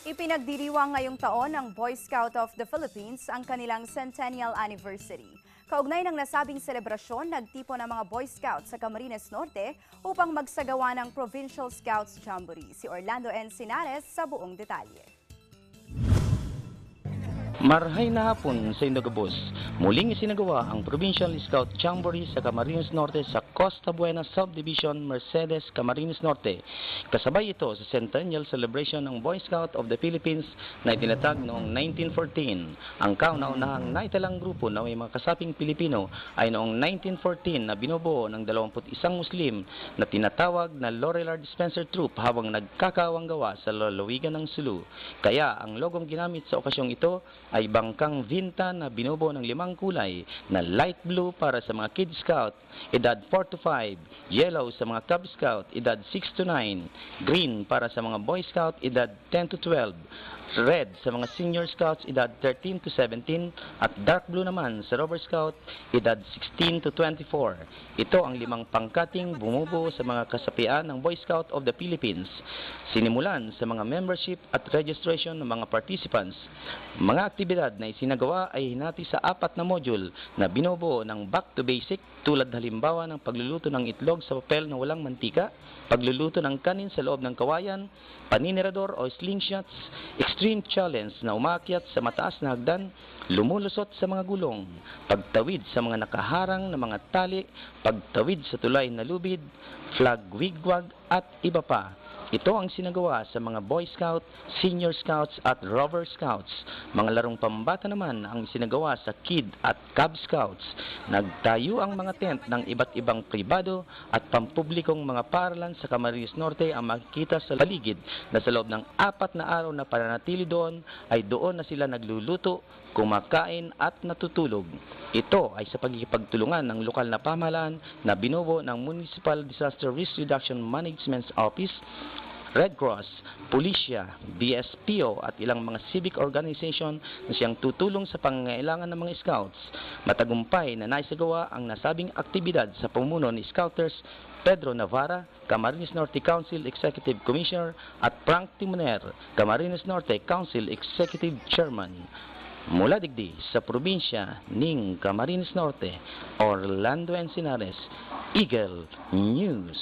Ipinagdiriwang ngayong taon ng Boy Scout of the Philippines ang kanilang centennial anniversary. Kaugnay ng nasabing selebrasyon, nagtipo ng mga Boy Scouts sa Camarines Norte upang magsagawa ng Provincial Scouts Jamboree. Si Orlando N. Sinares sa buong detalye. Marhay na hapon sa Indogabos. Muling isinagawa ang Provincial Scout Jamboree sa Camarines Norte sa Costa Buena Subdivision, Mercedes, Camarines Norte. Kasabay ito sa Centennial Celebration ng Boy Scout of the Philippines na itinatag noong 1914. Ang kauna-unahang naitalang grupo na may mga kasaping Pilipino ay noong 1914 na binubuo ng 21 Muslim na tinatawag na Lorillard Spencer Troop habang nagkakawang gawa sa lalawigan ng Sulu. Kaya ang logong ginamit sa okasyong ito ay bangkang vinta na binubuo ng limang kulay na light blue para sa mga Kid Scout, edad 4 to 5, yellow sa mga Cub Scout, edad 6 to 9, green para sa mga Boy Scout, edad 10 to 12, red sa mga Senior Scouts, edad 13 to 17, at dark blue naman sa Rover Scout, edad 16 to 24. Ito ang limang pangkating bumubuo sa mga kasapian ng Boy Scout of the Philippines. Sinimulan sa mga membership at registration ng mga participants. Mga aktibidad na isinagawa ay hinati sa apat na module na binubuo ng back to basic tulad halimbawa ng pagluluto ng itlog sa papel na walang mantika, pagluluto ng kanin sa loob ng kawayan, paninirador o slingshots, extreme challenge na umakyat sa mataas na hagdan, lumulusot sa mga gulong, pagtawid sa mga nakaharang na mga tali, pagtawid sa tulay na lubid, flag wigwag at iba pa. Ito ang sinagawa sa mga Boy Scout, Senior Scouts at Rover Scouts. Mga larong pambata naman ang sinagawa sa Kid at Cub Scouts. Nagtayo ang mga tent ng iba't ibang pribado at pampublikong mga paralan sa Camarines Norte ang makikita sa paligid na sa loob ng apat na araw na pananatili doon ay doon na sila nagluluto, kumakain at natutulog. Ito ay sa pagkikipagtulungan ng lokal na pamahalaan na binubuo ng Municipal Disaster Risk Reduction Management Office, Red Cross, Pulisya, BSPO at ilang mga civic organization na siyang tutulong sa pangangailangan ng mga scouts. Matagumpay na naisagawa ang nasabing aktibidad sa pumuno ni Scouters Pedro Navarra, Camarines Norte Council Executive Commissioner at Frank Timoner, Camarines Norte Council Executive Chairman. Mula digdi sa probinsya ng Camarines Norte, Orlando Encinares, Eagle News.